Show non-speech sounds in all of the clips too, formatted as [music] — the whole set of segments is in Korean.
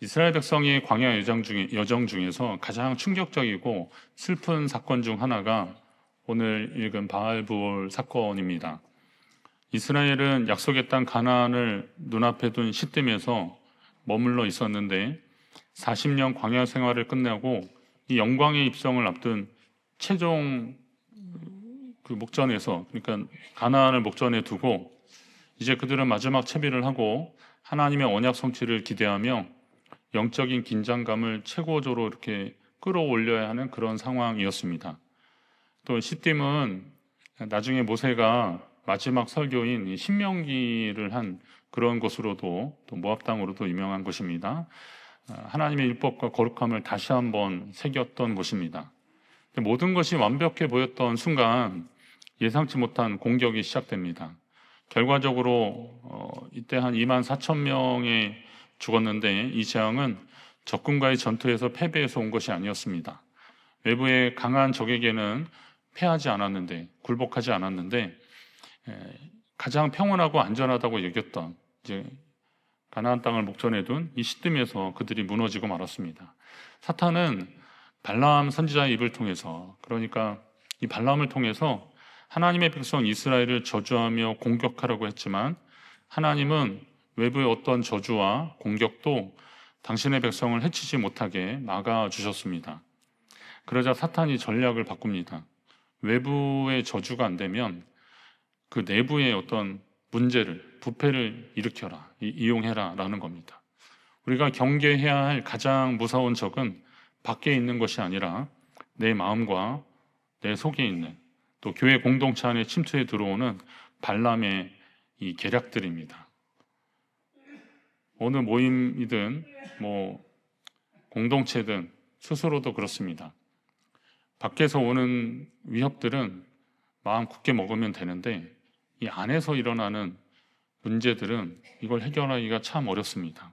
이스라엘 백성의 광야 여정, 중에, 여정 중에서 가장 충격적이고 슬픈 사건 중 하나가 오늘 읽은 바알부올 사건입니다. 이스라엘은 약속의 땅 가나안을 눈앞에 둔 시뜸에서 머물러 있었는데 40년 광야 생활을 끝내고 이 영광의 입성을 앞둔 최종 그 목전에서 그러니까 가나안을 목전에 두고 이제 그들은 마지막 채비를 하고 하나님의 언약 성취를 기대하며 영적인 긴장감을 최고조로 이렇게 끌어올려야 하는 그런 상황이었습니다. 또 시딤은 나중에 모세가 마지막 설교인 이 신명기를 한 그런 곳으로도 또 모압 땅으로도 유명한 곳입니다. 아, 하나님의 율법과 거룩함을 다시 한번 새겼던 곳입니다. 근데 모든 것이 완벽해 보였던 순간 예상치 못한 공격이 시작됩니다. 결과적으로 어, 이때 한 2만 4천 명이 죽었는데 이 재앙은 적군과의 전투에서 패배해서 온 것이 아니었습니다. 외부의 강한 적에게는 패하지 않았는데 굴복하지 않았는데 에, 가장 평온하고 안전하다고 여겼던 이제 가나안 땅을 목전에 둔 이 시뜸에서 그들이 무너지고 말았습니다. 사탄은 발람 선지자의 입을 통해서 그러니까 이 발람을 통해서 하나님의 백성 이스라엘을 저주하며 공격하라고 했지만 하나님은 외부의 어떤 저주와 공격도 당신의 백성을 해치지 못하게 막아 주셨습니다. 그러자 사탄이 전략을 바꿉니다. 외부의 저주가 안 되면 그 내부의 어떤 문제를 부패를 일으켜라 이- 이용해라라는 겁니다. 우리가 경계해야 할 가장 무서운 적은 밖에 있는 것이 아니라 내 마음과 내 속에 있는 또 교회 공동체 안에 침투해 들어오는 발람의 이 계략들입니다. 어느 모임이든 뭐 공동체든 스스로도 그렇습니다. 밖에서 오는 위협들은 마음 굳게 먹으면 되는데 이 안에서 일어나는 문제들은 이걸 해결하기가 참 어렵습니다.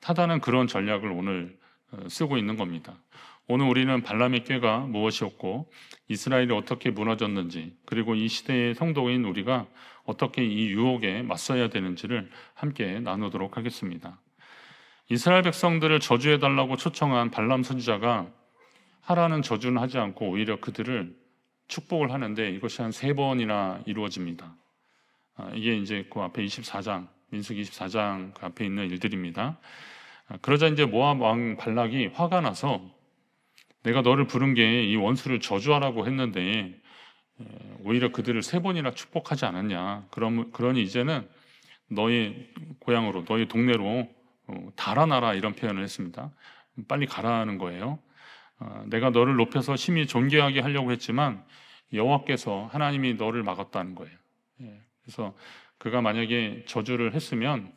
타다는 그런 전략을 오늘 어, 쓰고 있는 겁니다. 오늘 우리는 발람의 꾀가 무엇이었고 이스라엘이 어떻게 무너졌는지 그리고 이 시대의 성도인 우리가 어떻게 이 유혹에 맞서야 되는지를 함께 나누도록 하겠습니다. 이스라엘 백성들을 저주해 달라고 초청한 발람 선지자가 하라는 저주는 하지 않고 오히려 그들을 축복을 하는데 이것이 한 세 번이나 이루어집니다. 아, 이게 이제 그 앞에 24장 민수기 24장 그 앞에 있는 일들입니다. 아, 그러자 이제 모압 왕 발락이 화가 나서 내가 너를 부른 게 이 원수를 저주하라고 했는데 에, 오히려 그들을 세 번이나 축복하지 않았냐. 그럼 그러니 이제는 너의 고향으로 너의 동네로 어, 달아나라 이런 표현을 했습니다. 빨리 가라는 거예요. 어, 내가 너를 높여서 심히 존귀하게 하려고 했지만 여호와께서 하나님이 너를 막았다는 거예요. 예, 그래서 그가 만약에 저주를 했으면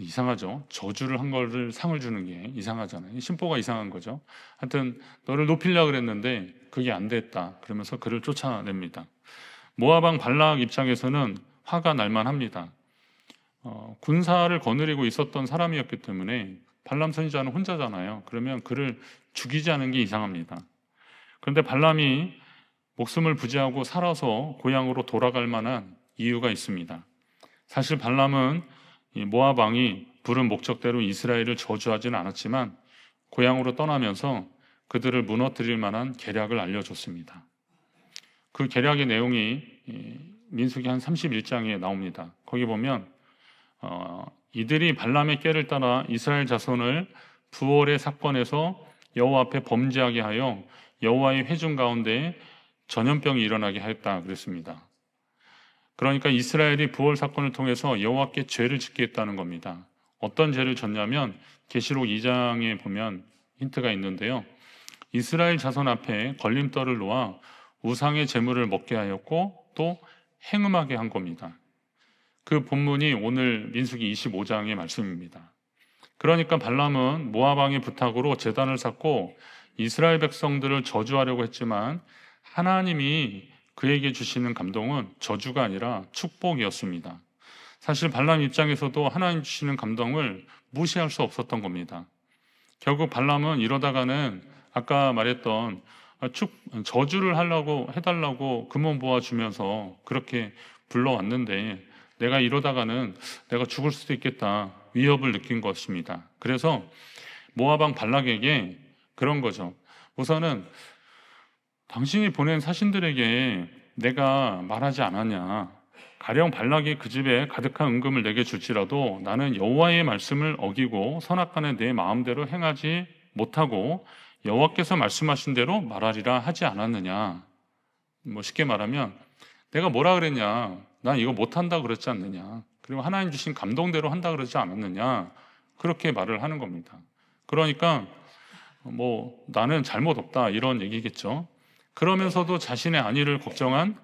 이상하죠. 저주를 한 거를 상을 주는 게 이상하잖아요. 심보가 이상한 거죠. 하여튼 너를 높이려 그랬는데 그게 안 됐다. 그러면서 그를 쫓아냅니다. 모아방 발락 입장에서는 화가 날만 합니다. 어, 군사를 거느리고 있었던 사람이었기 때문에 발람 선지자는 혼자잖아요. 그러면 그를 죽이지 않은 게 이상합니다. 그런데 발람이 목숨을 부지하고 살아서 고향으로 돌아갈 만한 이유가 있습니다. 사실 발람은 이 모압 왕이 부른 목적대로 이스라엘을 저주하지는 않았지만 고향으로 떠나면서 그들을 무너뜨릴 만한 계략을 알려줬습니다. 그 계략의 내용이 이 민수기 한 31장에 나옵니다. 거기 보면 어, 이들이 발람의 꾀를 따라 이스라엘 자손을 부월의 사건에서 여호와 앞에 범죄하게 하여 여호와의 회중 가운데 전염병이 일어나게 하였다 그랬습니다. 그러니까 이스라엘이 부월 사건을 통해서 여호와께 죄를 짓게 했다는 겁니다. 어떤 죄를 졌냐면 계시록 2장에 보면 힌트가 있는데요. 이스라엘 자손 앞에 걸림돌을 놓아 우상의 제물을 먹게 하였고 또 행음하게 한 겁니다. 그 본문이 오늘 민수기 25장의 말씀입니다. 그러니까 발람은 모압 왕의 부탁으로 제단을 쌓고 이스라엘 백성들을 저주하려고 했지만 하나님이 그에게 주시는 감동은 저주가 아니라 축복이었습니다. 사실 발람 입장에서도 하나님 주시는 감동을 무시할 수 없었던 겁니다. 결국 발람은 이러다가는 아까 말했던 축 저주를 하려고 해달라고 금원 보아 주면서 그렇게 불러왔는데 내가 이러다가는 내가 죽을 수도 있겠다. 위협을 느낀 것입니다. 그래서 왕 발락에게 그런 거죠. 우선은 당신이 보낸 사신들에게 내가 말하지 않았냐. 가령 발락이 그 집에 가득한 은금을 내게 줄지라도 나는 여호와의 말씀을 어기고 선악간에 내 마음대로 행하지 못하고 여호와께서 말씀하신 대로 말하리라 하지 않았느냐. 뭐 쉽게 말하면 내가 뭐라 그랬냐. 난 이거 못한다 그랬지 않느냐. 그리고 하나님 주신 감동대로 한다 그러지 않았느냐. 그렇게 말을 하는 겁니다. 그러니까 뭐 나는 잘못 없다 이런 얘기겠죠. 그러면서도 자신의 안위를 걱정한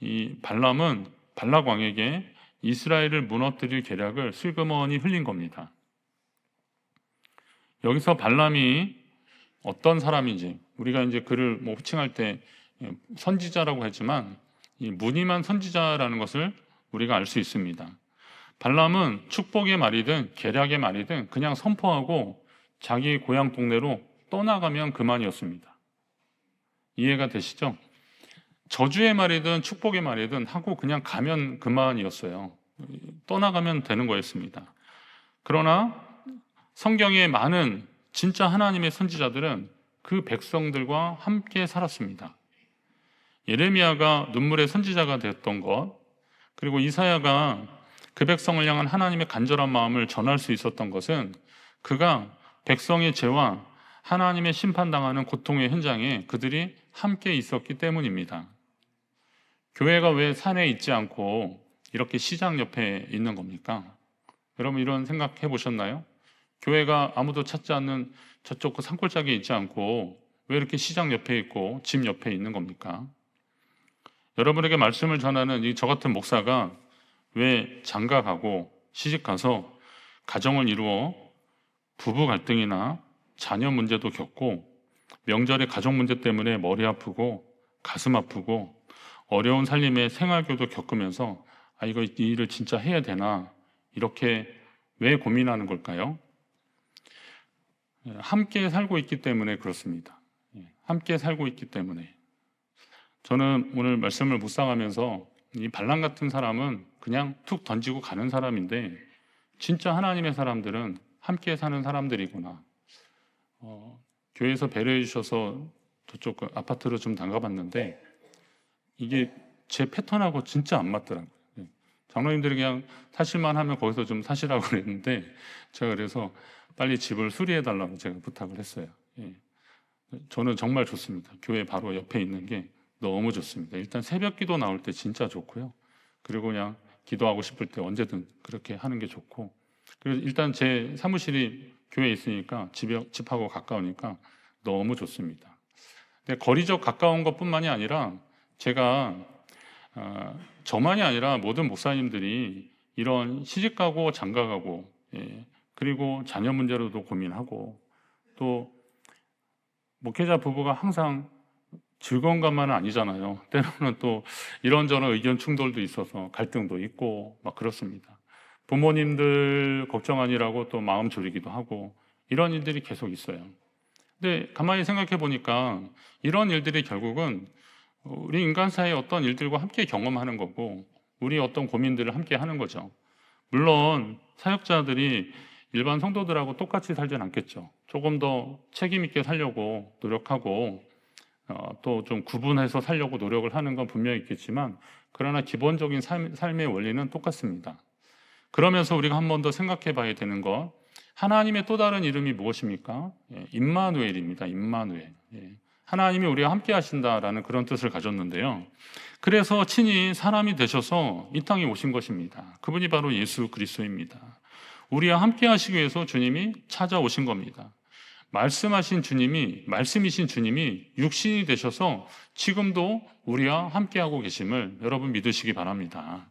이 발람은 발락 왕에게 이스라엘을 무너뜨릴 계략을 슬그머니 흘린 겁니다. 여기서 발람이 어떤 사람인지 우리가 이제 그를 뭐 호칭할 때 선지자라고 했지만 이 무늬만 선지자라는 것을 우리가 알 수 있습니다. 발람은 축복의 말이든 계략의 말이든 그냥 선포하고 자기 고향 동네로 떠나가면 그만이었습니다. 이해가 되시죠? 저주의 말이든 축복의 말이든 하고 그냥 가면 그만이었어요. 떠나가면 되는 거였습니다. 그러나 성경의 많은 진짜 하나님의 선지자들은 그 백성들과 함께 살았습니다. 예레미야가 눈물의 선지자가 되었던 것, 그리고 이사야가 그 백성을 향한 하나님의 간절한 마음을 전할 수 있었던 것은 그가 백성의 죄와 하나님의 심판당하는 고통의 현장에 그들이 함께 있었기 때문입니다. 교회가 왜 산에 있지 않고 이렇게 시장 옆에 있는 겁니까? 여러분 이런 생각 해 보셨나요? 교회가 아무도 찾지 않는 저쪽 그 산골짜기에 있지 않고 왜 이렇게 시장 옆에 있고 집 옆에 있는 겁니까? 여러분에게 말씀을 전하는 이 저 같은 목사가 왜 장가 가고 시집 가서 가정을 이루어 부부 갈등이나 자녀 문제도 겪고 명절에 가족 문제 때문에 머리 아프고 가슴 아프고 어려운 살림의 생활교도 겪으면서 아 이거 이 일을 진짜 해야 되나 이렇게 왜 고민하는 걸까요? 예, 함께 살고 있기 때문에 그렇습니다. 예, 함께 살고 있기 때문에 저는 오늘 말씀을 묵상하면서 이 반란 같은 사람은 그냥 툭 던지고 가는 사람인데 진짜 하나님의 사람들은 함께 사는 사람들이구나. 어, 교회에서 배려해 주셔서 저쪽 그 아파트로 좀 담가봤는데 이게 제 패턴하고 진짜 안 맞더라고요. 예. 장로님들이 그냥 사실만 하면 거기서 좀 사시라고 [laughs] 그랬는데 제가 그래서 빨리 집을 수리해 달라고 제가 부탁을 했어요. 예. 저는 정말 좋습니다. 교회 바로 옆에 있는 게 너무 좋습니다. 일단 새벽 기도 나올 때 진짜 좋고요. 그리고 그냥 기도하고 싶을 때 언제든 그렇게 하는 게 좋고. 그리고 일단 제 사무실이 교회에 있으니까 집에, 집하고 가까우니까 너무 좋습니다. 근데 거리적 가까운 것 뿐만이 아니라 제가 어, 저만이 아니라 모든 목사님들이 이런 시집가고 장가가고 예, 그리고 자녀 문제로도 고민하고 또 목회자 부부가 항상 즐거운 것만은 아니잖아요. 때로는 또 이런저런 의견 충돌도 있어서 갈등도 있고 막 그렇습니다. 부모님들 걱정 아니라고 또 마음 졸이기도 하고 이런 일들이 계속 있어요. 근데 가만히 생각해 보니까 이런 일들이 결국은 우리 인간사의 어떤 일들과 함께 경험하는 거고 우리 어떤 고민들을 함께 하는 거죠. 물론 사역자들이 일반 성도들하고 똑같이 살진 않겠죠. 조금 더 책임 있게 살려고 노력하고 어, 또 좀 구분해서 살려고 노력을 하는 건 분명히 있겠지만 그러나 기본적인 삶, 삶의 원리는 똑같습니다. 그러면서 우리가 한 번 더 생각해 봐야 되는 것 하나님의 또 다른 이름이 무엇입니까? 예, 임마누엘입니다. 임마누엘. 예. 하나님이 우리와 함께 하신다라는 그런 뜻을 가졌는데요. 그래서 친히 사람이 되셔서 이 땅에 오신 것입니다. 그분이 바로 예수 그리스도입니다. 우리와 함께 하시기 위해서 주님이 찾아오신 겁니다. 말씀하신 주님이 말씀이신 주님이 육신이 되셔서 지금도 우리와 함께하고 계심을 여러분 믿으시기 바랍니다.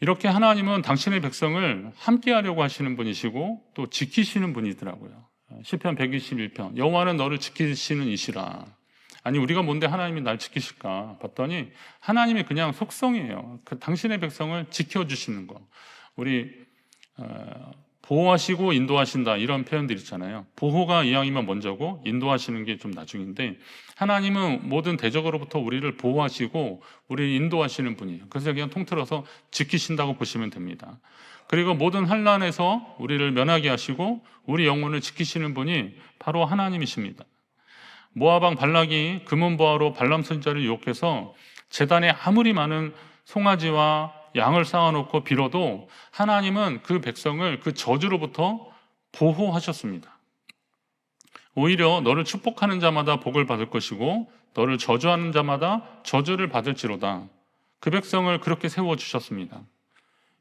이렇게 하나님은 당신의 백성을 함께하려고 하시는 분이시고 또 지키시는 분이더라고요. 시편 121편 여호와는 너를 지키시는 이시라. 아니 우리가 뭔데 하나님이 날 지키실까 봤더니 하나님의 그냥 속성이에요. 그 당신의 백성을 지켜주시는 거. 우리 어, 보호하시고 인도하신다 이런 표현들 있잖아요. 보호가 이왕이면 먼저고 인도하시는 게 좀 나중인데 하나님은 모든 대적으로부터 우리를 보호하시고 우리를 인도하시는 분이에요. 그래서 그냥 통틀어서 지키신다고 보시면 됩니다. 그리고 모든 환란에서 우리를 면하게 하시고 우리 영혼을 지키시는 분이 바로 하나님이십니다. 모아방 발락이 금은보화로 발람 선자를 유혹해서 재단에 아무리 많은 송아지와 양을 쌓아놓고 빌어도 하나님은 그 백성을 그 저주로부터 보호하셨습니다. 오히려 너를 축복하는 자마다 복을 받을 것이고 너를 저주하는 자마다 저주를 받을지로다. 그 백성을 그렇게 세워 주셨습니다.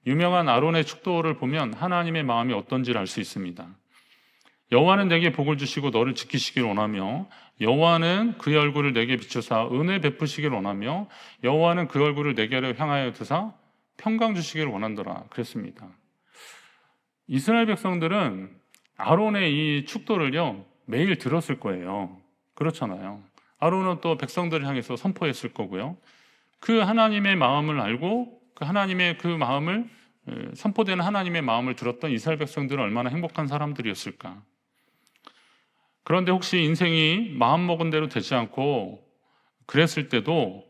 유명한 아론의 축도를 보면 하나님의 마음이 어떤지를 알 수 있습니다. 여호와는 내게 복을 주시고 너를 지키시길 원하며 여호와는 그의 얼굴을 내게 비추사 은혜 베푸시길 원하며 여호와는 그 얼굴을 내게로 향하여 드사 평강 주시기를 원한더라 그랬습니다. 이스라엘 백성들은 아론의 이 축도를요 매일 들었을 거예요. 그렇잖아요. 아론은 또 백성들을 향해서 선포했을 거고요. 그 하나님의 마음을 알고 그 하나님의 그 마음을 에, 선포되는 하나님의 마음을 들었던 이스라엘 백성들은 얼마나 행복한 사람들이었을까. 그런데 혹시 인생이 마음 먹은 대로 되지 않고 그랬을 때도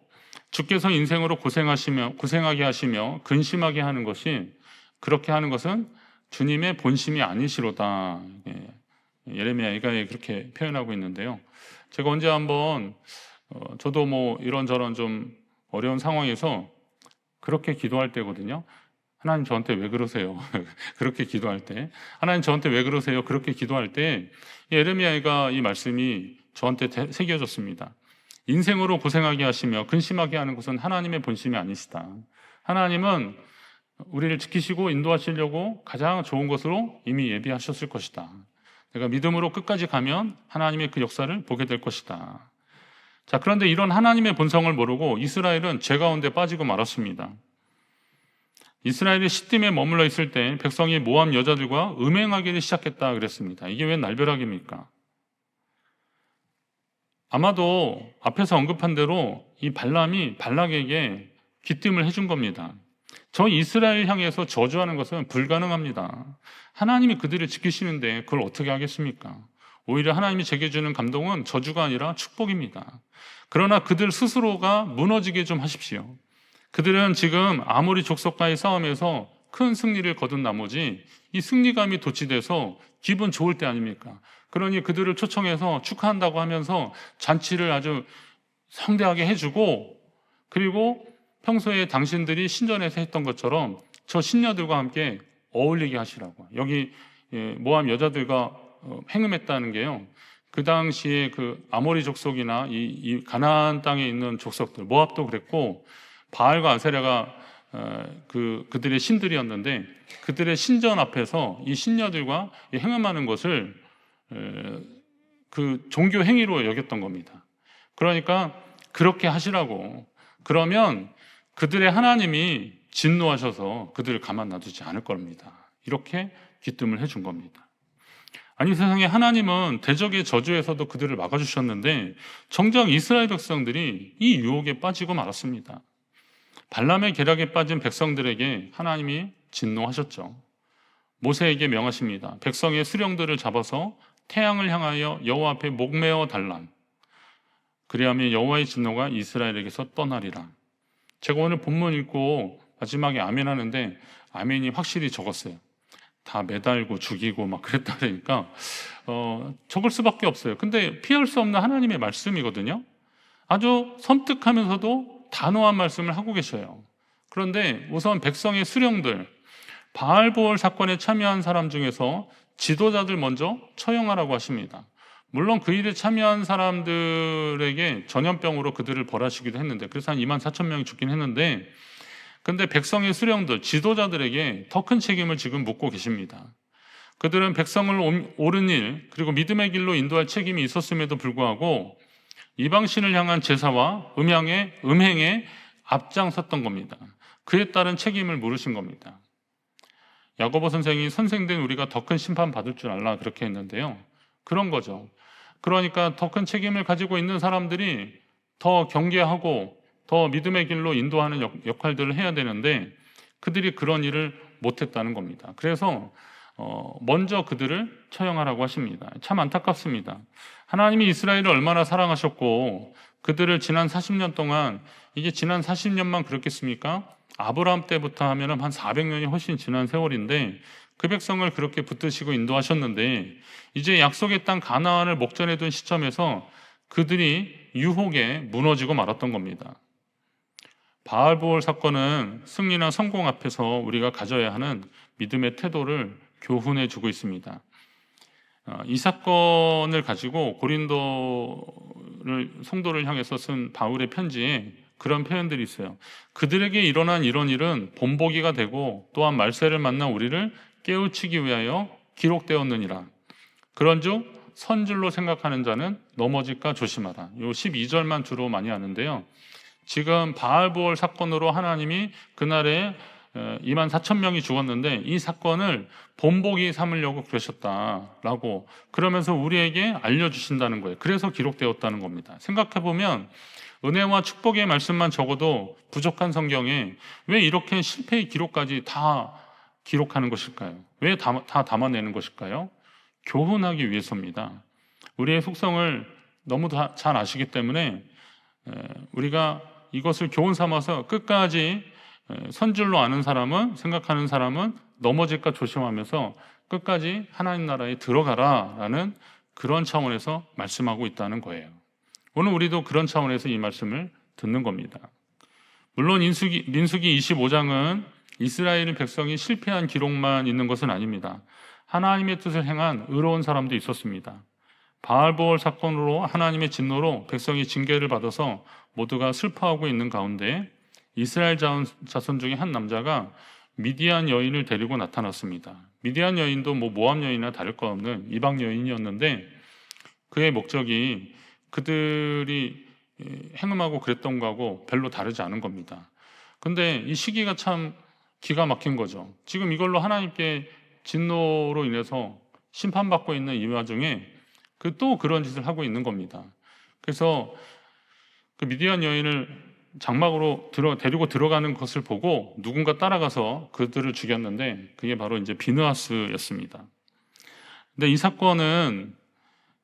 주께서 인생으로 고생하시며 고생하게 하시며 근심하게 하는 것이 그렇게 하는 것은 주님의 본심이 아니시로다. 예, 예레미야가 그렇게 표현하고 있는데요. 제가 언제 한번 어, 저도 뭐 이런저런 좀 어려운 상황에서 그렇게 기도할 때거든요. 하나님 저한테 왜 그러세요? [laughs] 그렇게 기도할 때 하나님 저한테 왜 그러세요? 그렇게 기도할 때 예레미야가 이 말씀이 저한테 대- 새겨졌습니다. 인생으로 고생하게 하시며 근심하게 하는 것은 하나님의 본심이 아니시다. 하나님은 우리를 지키시고 인도하시려고 가장 좋은 것으로 이미 예비하셨을 것이다. 내가 믿음으로 끝까지 가면 하나님의 그 역사를 보게 될 것이다. 자, 그런데 이런 하나님의 본성을 모르고 이스라엘은 죄 가운데 빠지고 말았습니다. 이스라엘이 시딤에 머물러 있을 때 백성이 모함 여자들과 음행하기를 시작했다 그랬습니다. 이게 왜 날벼락입니까? 아마도 앞에서 언급한 대로 이 발람이 발락에게 기뜸을 해준 겁니다. 저 이스라엘 향해서 저주하는 것은 불가능합니다. 하나님이 그들을 지키시는데 그걸 어떻게 하겠습니까? 오히려 하나님이 제게 주는 감동은 저주가 아니라 축복입니다. 그러나 그들 스스로가 무너지게 좀 하십시오. 그들은 지금 아무리 족속과의 싸움에서 큰 승리를 거둔 나머지 이 승리감이 도취돼서 기분 좋을 때 아닙니까? 그러니 그들을 초청해서 축하한다고 하면서 잔치를 아주 성대하게 해주고 그리고 평소에 당신들이 신전에서 했던 것처럼 저 신녀들과 함께 어울리게 하시라고. 여기 예, 모함 여자들과 어, 행음했다는 게요. 그 당시에 그 아모리 족속이나 이, 이 가나안 땅에 있는 족속들, 모압도 그랬고 바알과 아세라가 어, 그 그들의 신들이었는데 그들의 신전 앞에서 이 신녀들과 이 행음하는 것을 에, 그 종교 행위로 여겼던 겁니다. 그러니까 그렇게 하시라고. 그러면 그들의 하나님이 진노하셔서 그들을 가만 놔두지 않을 겁니다. 이렇게 기뜸을 해준 겁니다. 아니 세상에 하나님은 대적의 저주에서도 그들을 막아주셨는데 정작 이스라엘 백성들이 이 유혹에 빠지고 말았습니다. 발람의 계략에 빠진 백성들에게 하나님이 진노하셨죠. 모세에게 명하십니다. 백성의 수령들을 잡아서 태양을 향하여 여호와 앞에 목매어 달라. 그리하면 여호와의 진노가 이스라엘에게서 떠나리라. 제가 오늘 본문 읽고 마지막에 아멘 하는데 아멘이 확실히 적었어요. 다 매달고 죽이고 막 그랬다 그러니까 어, 적을 수밖에 없어요. 근데 피할 수 없는 하나님의 말씀이거든요. 아주 섬뜩하면서도 단호한 말씀을 하고 계셔요. 그런데 우선 백성의 수령들 바알보올 사건에 참여한 사람 중에서 지도자들 먼저 처형하라고 하십니다. 물론 그 일에 참여한 사람들에게 전염병으로 그들을 벌하시기도 했는데 그래서 한 2만 4천 명이 죽긴 했는데 근데 백성의 수령들, 지도자들에게 더 큰 책임을 지금 묻고 계십니다. 그들은 백성을 옴- 옳은 일, 그리고 믿음의 길로 인도할 책임이 있었음에도 불구하고 이방신을 향한 제사와 음양의, 음행에 앞장섰던 겁니다. 그에 따른 책임을 물으신 겁니다. 야고보 선생이 선생된 우리가 더 큰 심판 받을 줄 알라 그렇게 했는데요. 그런 거죠. 그러니까 더 큰 책임을 가지고 있는 사람들이 더 경계하고 더 믿음의 길로 인도하는 역, 역할들을 해야 되는데 그들이 그런 일을 못했다는 겁니다. 그래서 어, 먼저 그들을 처형하라고 하십니다. 참 안타깝습니다. 하나님이 이스라엘을 얼마나 사랑하셨고 그들을 지난 40년 동안 이게 지난 40년만 그렇겠습니까? 아브라함 때부터 하면은 한 400년이 훨씬 지난 세월인데 그 백성을 그렇게 붙드시고 인도하셨는데 이제 약속의 땅 가나안을 목전에 둔 시점에서 그들이 유혹에 무너지고 말았던 겁니다. 바알보올 사건은 승리나 성공 앞에서 우리가 가져야 하는 믿음의 태도를 교훈해 주고 있습니다. 어, 이 사건을 가지고 고린도를 성도를 향해서 쓴 바울의 편지에 그런 표현들이 있어요. 그들에게 일어난 이런 일은 본보기가 되고 또한 말세를 만난 우리를 깨우치기 위하여 기록되었느니라. 그런즉 선줄로 생각하는 자는 넘어질까 조심하라. 요 12절만 주로 많이 하는데요. 지금 바알보올 사건으로 하나님이 그날에 2만 4천 명이 죽었는데 이 사건을 본보기 삼으려고 그러셨다라고 그러면서 우리에게 알려주신다는 거예요. 그래서 기록되었다는 겁니다. 생각해 보면 은혜와 축복의 말씀만 적어도 부족한 성경에 왜 이렇게 실패의 기록까지 다 기록하는 것일까요? 왜 다, 다 담아내는 것일까요? 교훈하기 위해서입니다. 우리의 속성을 너무 다, 잘 아시기 때문에 에, 우리가 이것을 교훈 삼아서 끝까지 에, 선줄로 아는 사람은 생각하는 사람은 넘어질까 조심하면서 끝까지 하나님 나라에 들어가라라는 그런 차원에서 말씀하고 있다는 거예요. 오늘 우리도 그런 차원에서 이 말씀을 듣는 겁니다. 물론 인수기, 민수기 25장은 이스라엘 백성이 실패한 기록만 있는 것은 아닙니다. 하나님의 뜻을 행한 의로운 사람도 있었습니다. 바알보올 사건으로 하나님의 진노로 백성이 징계를 받아서 모두가 슬퍼하고 있는 가운데 이스라엘 자손 중에 한 남자가 미디안 여인을 데리고 나타났습니다. 미디안 여인도 뭐 모함 여인이나 다를 것 없는 이방 여인이었는데 그의 목적이 그들이 행음하고 그랬던 거하고 별로 다르지 않은 겁니다. 근데 이 시기가 참 기가 막힌 거죠. 지금 이걸로 하나님께 진노로 인해서 심판받고 있는 이 와중에 그 또 그런 짓을 하고 있는 겁니다. 그래서 그 미디안 여인을 장막으로 들어, 데리고 들어가는 것을 보고 누군가 따라가서 그들을 죽였는데 그게 바로 이제 비느하스였습니다. 근데 이 사건은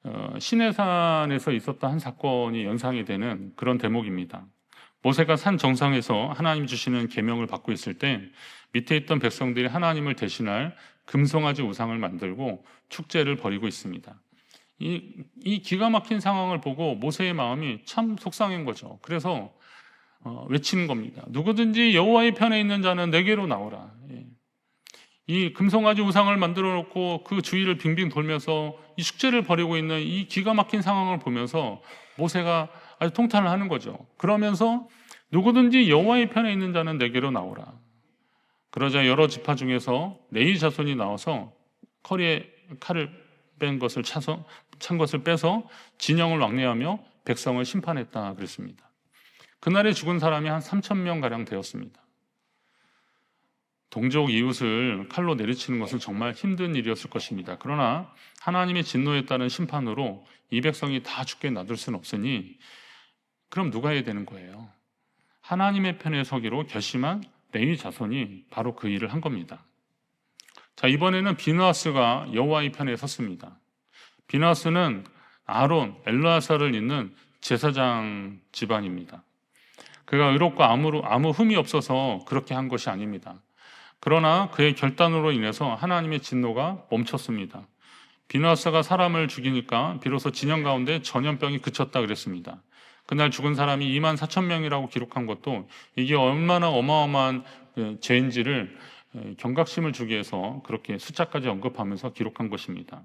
어, 시내산에서 있었던 한 사건이 연상이 되는 그런 대목입니다. 모세가 산 정상에서 하나님 주시는 계명을 받고 있을 때 밑에 있던 백성들이 하나님을 대신할 금송아지 우상을 만들고 축제를 벌이고 있습니다. 이, 이 기가 막힌 상황을 보고 모세의 마음이 참 속상한 거죠. 그래서 어, 외치는 겁니다. 누구든지 여호와의 편에 있는 자는 내게로 나오라. 예. 이 금송아지 우상을 만들어 놓고 그 주위를 빙빙 돌면서 이 축제를 벌이고 있는 이 기가 막힌 상황을 보면서 모세가 아주 통탄을 하는 거죠. 그러면서 누구든지 여호와의 편에 있는 자는 내게로 나오라. 그러자 여러 지파 중에서 레이 자손이 나와서 커리에 칼을 뺀 것을 차서 찬 것을 빼서 진영을 왕래하며 백성을 심판했다 그랬습니다. 그날에 죽은 사람이 한 3천 명 가량 되었습니다. 동족 이웃을 칼로 내리치는 것은 정말 힘든 일이었을 것입니다. 그러나 하나님의 진노에 따른 심판으로 이 백성이 다 죽게 놔둘 수는 없으니 그럼 누가 해야 되는 거예요? 하나님의 편에 서기로 결심한 레위 자손이 바로 그 일을 한 겁니다. 자, 이번에는 비누아스가 여호와의 편에 섰습니다. 비누아스는 아론, 엘라사를 잇는 제사장 집안입니다. 그가 의롭고 아무, 아무 흠이 없어서 그렇게 한 것이 아닙니다. 그러나 그의 결단으로 인해서 하나님의 진노가 멈췄습니다. 비누아스가 사람을 죽이니까 비로소 진영 가운데 전염병이 그쳤다 그랬습니다. 그날 죽은 사람이 2만 4천 명이라고 기록한 것도 이게 얼마나 어마어마한 예, 죄인지를 예, 경각심을 주기 위해서 그렇게 숫자까지 언급하면서 기록한 것입니다.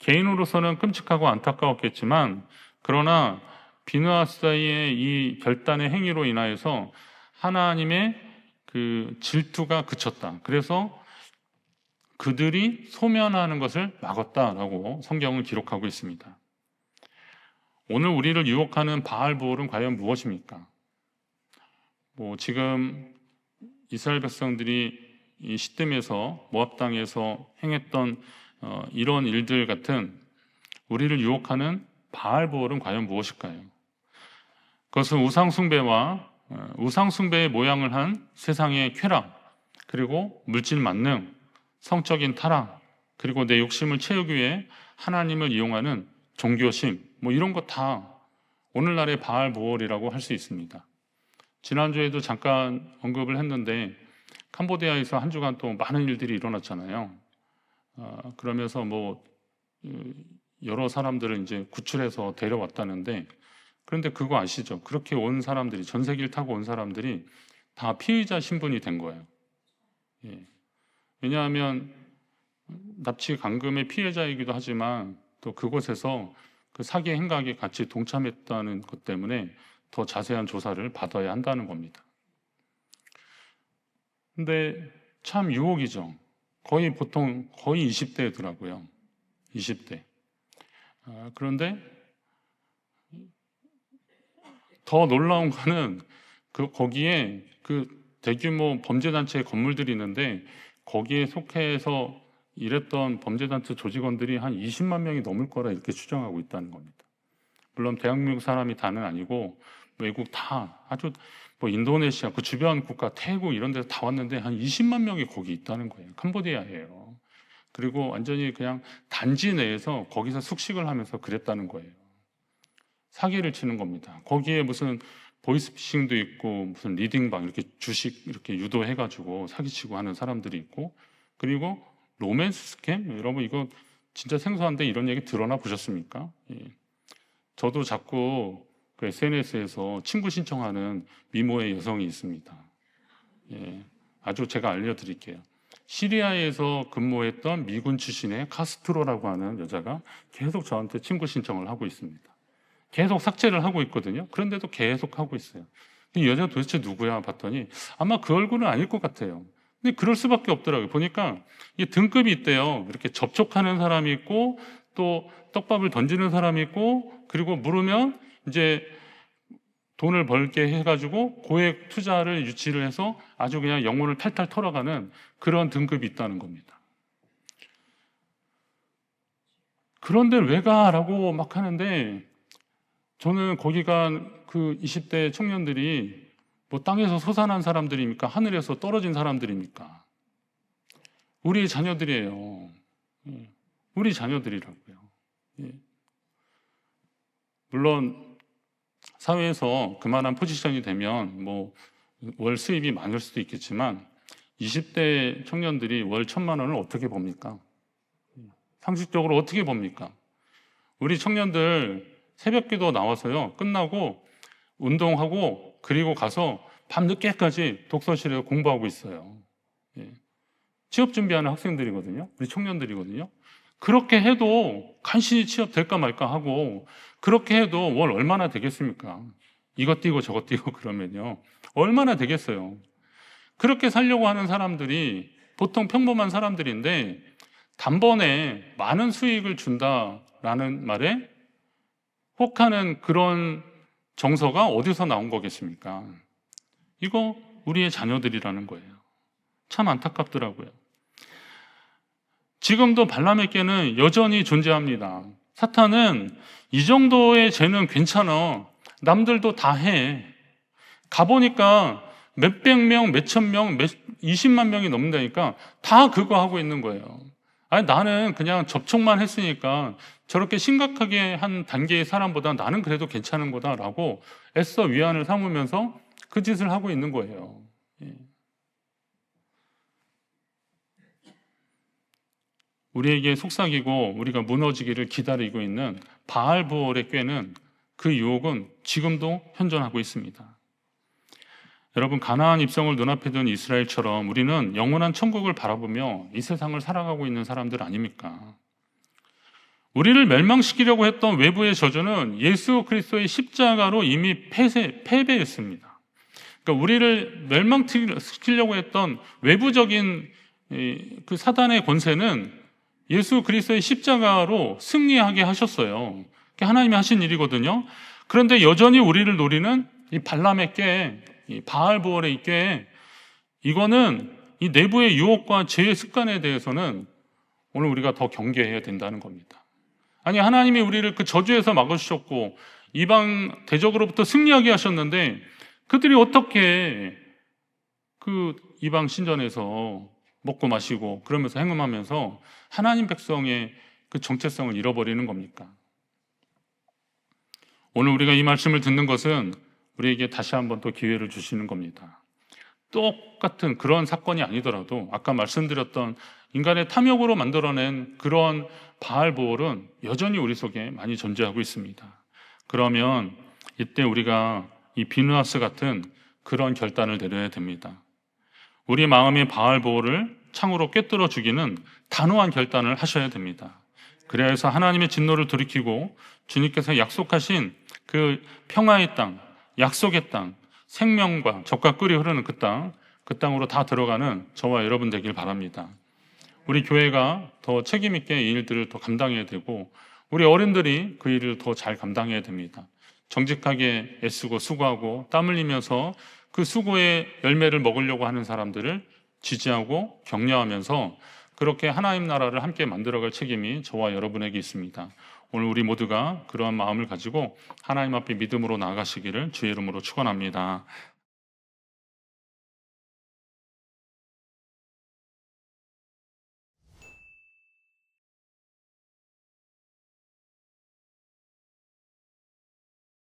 개인으로서는 끔찍하고 안타까웠겠지만 그러나 비누아스의 이 결단의 행위로 인하여서 하나님의 그 질투가 그쳤다. 그래서 그들이 소면하는 것을 막았다라고 성경은 기록하고 있습니다. 오늘 우리를 유혹하는 바알보올은 과연 무엇입니까? 뭐 지금 이스라엘 백성들이 이 시뜸에서 모압 땅에서 행했던 어, 이런 일들 같은 우리를 유혹하는 바알보올은 과연 무엇일까요? 그것은 우상숭배와 어, 우상숭배의 모양을 한 세상의 쾌락 그리고 물질 만능 성적인 타락, 그리고 내 욕심을 채우기 위해 하나님을 이용하는 종교심, 뭐 이런 거다 오늘날의 바알 보월이라고 할 수 있습니다. 지난주에도 잠깐 언급을 했는데 캄보디아에서 한 주간 또 많은 일들이 일어났잖아요. 어, 그러면서 뭐 음, 여러 사람들을 이제 구출해서 데려왔다는데 그런데 그거 아시죠? 그렇게 온 사람들이 전세기를 타고 온 사람들이 다 피의자 신분이 된 거예요. 예. 왜냐하면 납치 강금의 피해자이기도 하지만 또 그곳에서 그 사기 행각에 같이 동참했다는 것 때문에 더 자세한 조사를 받아야 한다는 겁니다. 근데 참 유혹이죠. 거의 보통 거의 20대더라고요. 20대. 아, 그런데 더 놀라운 거는 그 거기에 그 대규모 범죄단체 건물들이 있는데 거기에 속해서 일했던 범죄단체 조직원들이 한 20만 명이 넘을 거라 이렇게 추정하고 있다는 겁니다. 물론 대한민국 사람이 다는 아니고 외국 다 아주 뭐 인도네시아 그 주변 국가 태국 이런 데서 다 왔는데 한 20만 명이 거기 있다는 거예요. 캄보디아예요. 그리고 완전히 그냥 단지 내에서 거기서 숙식을 하면서 그랬다는 거예요. 사기를 치는 겁니다. 거기에 무슨 보이스피싱도 있고 무슨 리딩방 이렇게 주식 이렇게 유도해가지고 사기치고 하는 사람들이 있고 그리고 로맨스 스캠 여러분 이거 진짜 생소한데 이런 얘기 들어나 보셨습니까? 예. 저도 자꾸 그 SNS에서 친구 신청하는 미모의 여성이 있습니다. 예. 아주 제가 알려드릴게요. 시리아에서 근무했던 미군 출신의 카스트로라고 하는 여자가 계속 저한테 친구 신청을 하고 있습니다. 계속 삭제를 하고 있거든요. 그런데도 계속 하고 있어요. 이 여자 도대체 누구야? 봤더니 아마 그 얼굴은 아닐 것 같아요. 근데 그럴 수밖에 없더라고요. 보니까 이 등급이 있대요. 이렇게 접촉하는 사람이 있고 또 떡밥을 던지는 사람이 있고 그리고 물으면 이제 돈을 벌게 해가지고 고액 투자를 유치를 해서 아주 그냥 영혼을 탈탈 털어가는 그런 등급이 있다는 겁니다. 그런데 왜 가 라고 막 하는데 저는 거기가 그 20대 청년들이 뭐 땅에서 솟아난 사람들입니까? 하늘에서 떨어진 사람들입니까? 우리 자녀들이에요. 예. 우리 자녀들이라고요. 예. 물론 사회에서 그만한 포지션이 되면 뭐 월 수입이 많을 수도 있겠지만 20대 청년들이 월 천만 원을 어떻게 봅니까? 상식적으로 어떻게 봅니까? 우리 청년들 새벽기도 나와서요 끝나고 운동하고 그리고 가서 밤 늦게까지 독서실에서 공부하고 있어요. 예. 취업 준비하는 학생들이거든요. 우리 청년들이거든요. 그렇게 해도 간신히 취업 될까 말까 하고 그렇게 해도 월 얼마나 되겠습니까? 이것 띄고 저것 띄고 [laughs] 그러면요. 얼마나 되겠어요? 그렇게 살려고 하는 사람들이 보통 평범한 사람들인데 단번에 많은 수익을 준다라는 말에 혹하는 그런 정서가 어디서 나온 거겠습니까? 이거 우리의 자녀들이라는 거예요. 참 안타깝더라고요. 지금도 발람에게는 여전히 존재합니다. 사탄은 이 정도의 죄는 괜찮아. 남들도 다 해. 가보니까 몇백 명, 몇천 명, 몇, 20만 명이 넘는다니까 다 그거 하고 있는 거예요. 아니, 나는 그냥 접촉만 했으니까 저렇게 심각하게 한 단계의 사람보다 나는 그래도 괜찮은 거다라고 애써 위안을 삼으면서 그 짓을 하고 있는 거예요. 예. 우리에게 속삭이고 우리가 무너지기를 기다리고 있는 바알부올의 꾀는 그 유혹은 지금도 현존하고 있습니다. 여러분 가나안 입성을 눈앞에 둔 이스라엘처럼 우리는 영원한 천국을 바라보며 이 세상을 살아가고 있는 사람들 아닙니까? 우리를 멸망시키려고 했던 외부의 저주는 예수 그리스도의 십자가로 이미 폐쇄, 패배했습니다. 그러니까 우리를 멸망시키려고 했던 외부적인 그 사단의 권세는 예수 그리스도의 십자가로 승리하게 하셨어요. 하나님이 하신 일이거든요. 그런데 여전히 우리를 노리는 이 발람의 꾀, 이 바알부월의 꾀, 이거는 이 내부의 유혹과 죄의 습관에 대해서는 오늘 우리가 더 경계해야 된다는 겁니다. 아니 하나님이 우리를 그 저주에서 막으셨고 이방 대적으로부터 승리하게 하셨는데 그들이 어떻게 그 이방 신전에서 먹고 마시고 그러면서 행음하면서 하나님 백성의 그 정체성을 잃어버리는 겁니까? 오늘 우리가 이 말씀을 듣는 것은 우리에게 다시 한번 또 기회를 주시는 겁니다. 똑같은 그런 사건이 아니더라도 아까 말씀드렸던 인간의 탐욕으로 만들어낸 그런 바알 보홀은 여전히 우리 속에 많이 존재하고 있습니다. 그러면 이때 우리가 이 비누아스 같은 그런 결단을 내려야 됩니다. 우리 마음의 바알 보홀을 창으로 꿰뚫어 주기는 단호한 결단을 하셔야 됩니다. 그래야 해서 하나님의 진노를 돌이키고 주님께서 약속하신 그 평화의 땅, 약속의 땅, 생명과 적과 꿀이 흐르는 그 땅, 그 땅으로 다 들어가는 저와 여러분 되길 바랍니다. 우리 교회가 더 책임 있게 이 일들을 더 감당해야 되고 우리 어른들이 그 일을 더 잘 감당해야 됩니다. 정직하게 애쓰고 수고하고 땀 흘리면서 그 수고의 열매를 먹으려고 하는 사람들을 지지하고 격려하면서 그렇게 하나님 나라를 함께 만들어갈 책임이 저와 여러분에게 있습니다. 오늘 우리 모두가 그러한 마음을 가지고 하나님 앞에 믿음으로 나아가시기를 주의 이름으로 축원합니다.